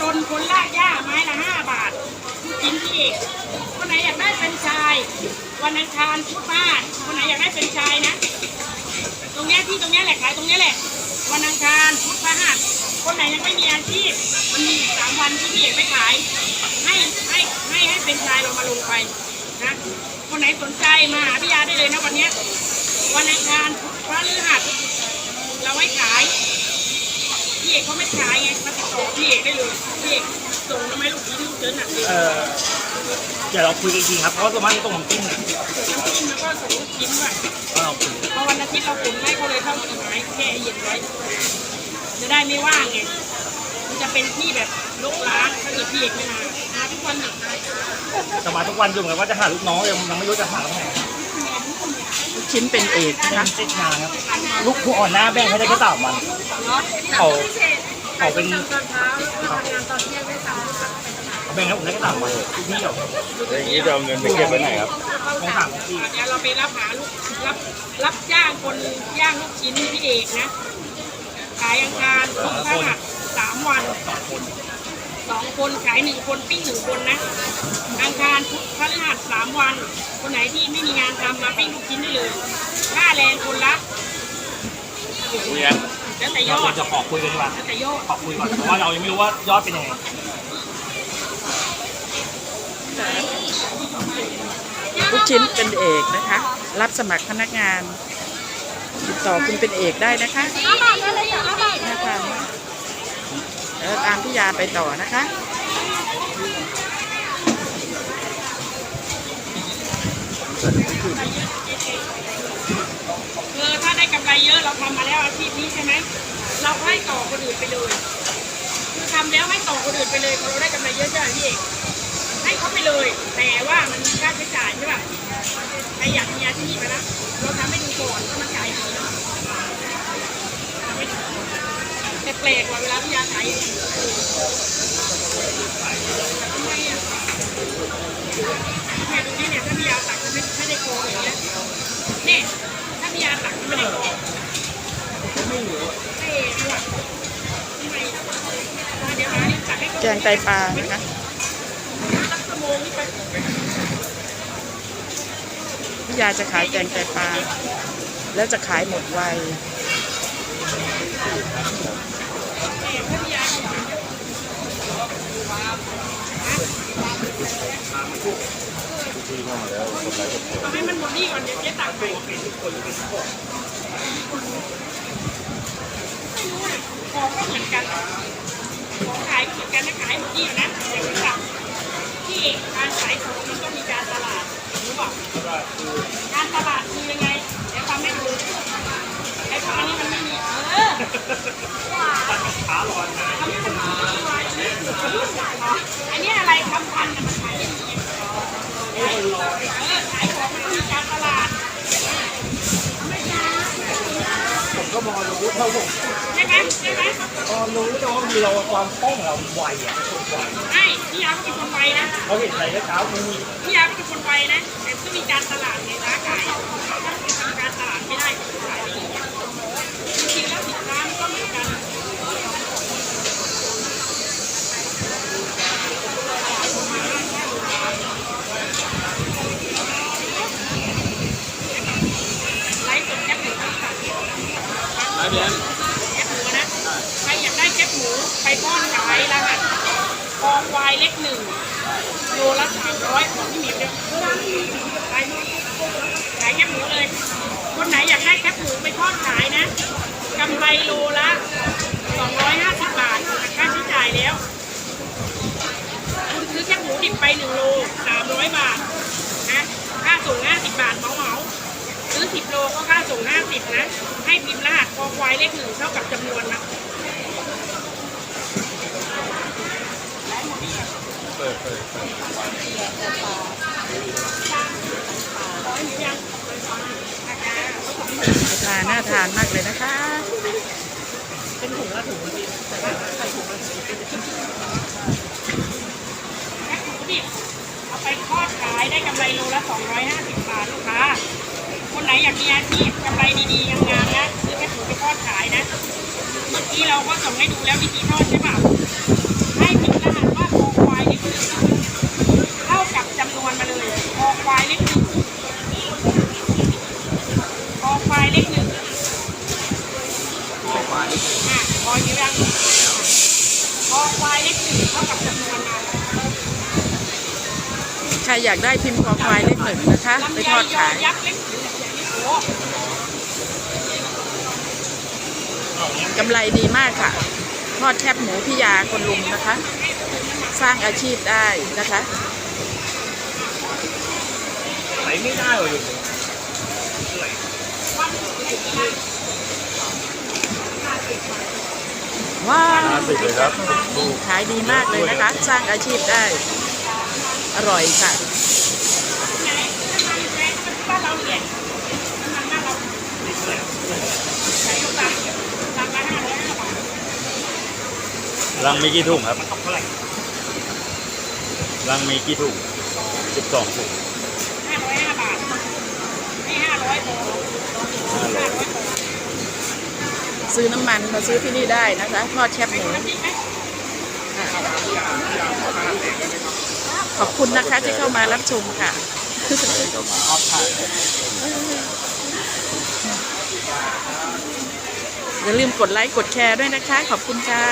จนคนลากหญ้าไม้ละห้าบาทกินที่เอกคนไหนอยากได้เป็นชาย วันอังคารพุธพฤหัสคนไหนอยากได้เป็นชายนะ ตรงเนี้ยที่ตรงเนี้ยแหละขายตรงเนี้ยแหละ วันอังคารพุธพฤหัสคนไหนยังไม่มีอาชีพมันมีอีกสามวันที่พี่เอกไม่ขาย ให้ให้ให้ให้เป็นชายเรามาลงไปนะคนไหนสนใจมาหาพี่ยาได้เลยนะวันเนี้ยวันอังคารพุธพฤหัสเราไว้ขาย พี่เอกเขาไม่ขายไงมาติดต่อพี่เอกได้เลยพี่เอกส่งทำไมลูกชิ้นลูกเดินหนักเลยเออเดี๋ยวเราคุยกันอีกทีครับ เพราะว่าส่วนมากนี่ต้องน้ำจิ้มเนี่ยน้ำจิ้มแล้วก็ส่งลูกชิ้นด้วยก็เราคุยพอวันอาทิตย์เราขนให้เขาเลยเท่ากี่ไม้แค่เย็นไว้จะได้ไม่ว่างไงมันจะเป็นที่แบบลกล้างถ้าเกิดพี่เอกไม่มามาทุกวันหนึ่งจะมาทุกวันอยู่เหมือนกันว่าจะหาลูกน้องยังยังไม่รู้จะหาตรงไหนลูก ชิ้นเป็นเอกนะคะเจ็ดงานครับลูกผู้อ่อนหน้าแบ่งให้ได้แค่สามวันเขาเขาเป็นเขาแบ่งให้ผมได้แค่สามวันทุกที่เดียวอย่างนี้จะเอาเงินไปเก็บไว้ไหนครับต้องถามที่เดี๋ยวเราไปรับหาลูกรับรับจ้างคนย่างลูกชิ้นพี่เอกนะขายอังคารพุธพฤหัสสามวันสองคน สองคนขายหนึ่งคนปิ้งหนึ่งคนนะอังคารพุธพฤหัสสามวัน คนไหนที่ไม่มีงานทำมาปิ้งลูกชิ้นได้เลยค่าแรงคนละคุยกันแล้วแต่ยเราอควดรจะขอคุยกันดีกว่าแล้วแต่ยอดขอคุยก่อนเพราะว่าเรายังไม่รู้ว่ายอดเป็นยังไงลูกชิ้นเป็นเอกนะคะ รับสมัครพนักงาน ติดต่อคุณเป็นเอกได้นะคะน่าทานมาก แล้วตามพี่ยาไปต่อนะคะคือถ้าได้กำไรเยอะเราทำมาแล้วอาชีพนี้ใช่ไหมเราให้ต่อคนอื่นไปเลยคือทำแล้วให้ต่อคนอื่นไปเลยพอเราได้กำไรเยอะใช่ไหมพี่เอกให้เขาไปเลย แต่ว่ามันมีค่าใช้จ่ายใช่ป่ะใครอยากมีอาชีพนะเราทำให้ดูก่อนว่ามันจ่ายดีทำให้ดู แปลกว่าเวลาพี่ยาขายเองทำไมอะเนี่ยดูนี่เนี่ยถ้าพี่ยาตักจะไม่ไม่ได้โกงอย่างเงี้ยนี่ถ้าพี่ยาตักไม่ได้กรอกไม่รู้เอ๊ะด้วยทำไมเดี๋ยวหาตักให้แกงไตปลานะคะสักชั่วโมงนี่ไปพี่ยาจะขายแกงไตปลาแล้วจะขายหมดไว เอาให้มันหมดนี่ก่อนเดี๋ยวเจ๊ตักไปไม่รู้อะของก็เหมือนกันของขายก็เหมือนกันนะขายหมดนี่อยู่นะอย่างที่สั่งที่เอการขายของมันต้องมีการตลาดรู้ป่ะการตลาดคือยังไงเดี๋ยวทำให้ดูไอ้พวกอันนี้มันไม่มีเออ อันมีลายอันนี้อะไรคำพันธุ์น่ะมันขายไม่ดีเออขายของมันมีการตลาดผมก็มองรู้เท่าผมใช่ไหมใช่ไหมพอรู้แต่ว่ามีเราความคล่องเราไวอะสุดไวใช่พี่ยาก็เป็นคนไวนะเราเห็นอะไรก็เช้ามีพี่ยาก็เป็นคนไวนะแต่ต้องมีการตลาดในร้านขายถ้าไม่ทำการตลาดไม่ได้ขายไม่ดีจริงๆแล้วสินค้ามันก็เหมือนกัน ไลฟ์สดแคปหมูค่ะ ไอ้ เียนแคปหมูนะ ใครอยากได้แคปหมูไปป้อนขายรหัสคองวายเล็กหนึ่งโลละสามร้อยของพี่หมิวเนี่ยไปขายแคปหมูเลย คนไหนอยากได้แคปหมูไปทอดขายนะกำไรโลละสองร้อยห้าสิบบาทหักค่าใช้จ่ายแล้ว คุณซื้อแคปหมูดิบไปหนึ่งโลสามร้อยบาทนะค่าส่งห้าสิบบาทเหมาเหมา ๆซื้อ10โลก็ค่าส่ง50นะ ให้พิมพ์รหัสคอควายเลขหนึ่งเท่ากับจำนวนนะเปิดเปิดเปิดร้อยหรือยังราคาเขาสองหมื่นปลาน่าทานมากเลยนะคะ เป็นถุงละถุงละดิแต่ว่าใส่ถุงละถุงแค่ถุงดิบเอาไปทอดขายได้กำไรโลละ250 บาทลูกค้าคนไหน อยากมีอาชีพกำไปดีๆงามๆนะซื้อแค่ถุงไปทอดขายนะเมื่อกี้เราก็ส่งให้ดูแล้ววิธีทอดใช่ป่ะให้พิมพ์รหัว่าคอควายนี่คืเท่ากับจำนวนมาเลยคอควายเลขหนึ่งคอควายเลขหนึ่งคอควายอะคอยิ้มยังคอควายเลขหนึ่งเท่ากับจำนวนมา ใครอยากได้พิมพ์คอควายเลขหนึ่งนะคะ ไปทอดขายยักษ์เล็ก กำไรดีมากค่ะ ทอดแคบหมูพิยาคนลุมนะคะ สร้างอาชีพได้นะคะไหนไม่ได้เลยว้าวห้าสิบเลยครับขายดีมากเลยนะคะ สร้างอาชีพได้ อร่อยค่ะ ไหนน้ำมันแพงบ้านเราเนี่ยน้ำมันบ้านเราใส่ลูกตาลราคาห้าร้อยห้าบาท รังมีกี่ถุงครับตกเท่าไหร่รังมีกี่ถุงสิบสองถุงห้าร้อยห้าบาทให้ห้าร้อยพอห้าร้อยซื้อน้ำมันมาซื้อที่นี่ได้นะคะทอดแคบหมูขอบคุณนะคะที่เข้ามารับชมค่ะอย่าลืมกดไลค์กดแชร์ด้วยนะคะ ขอบคุณค่ะ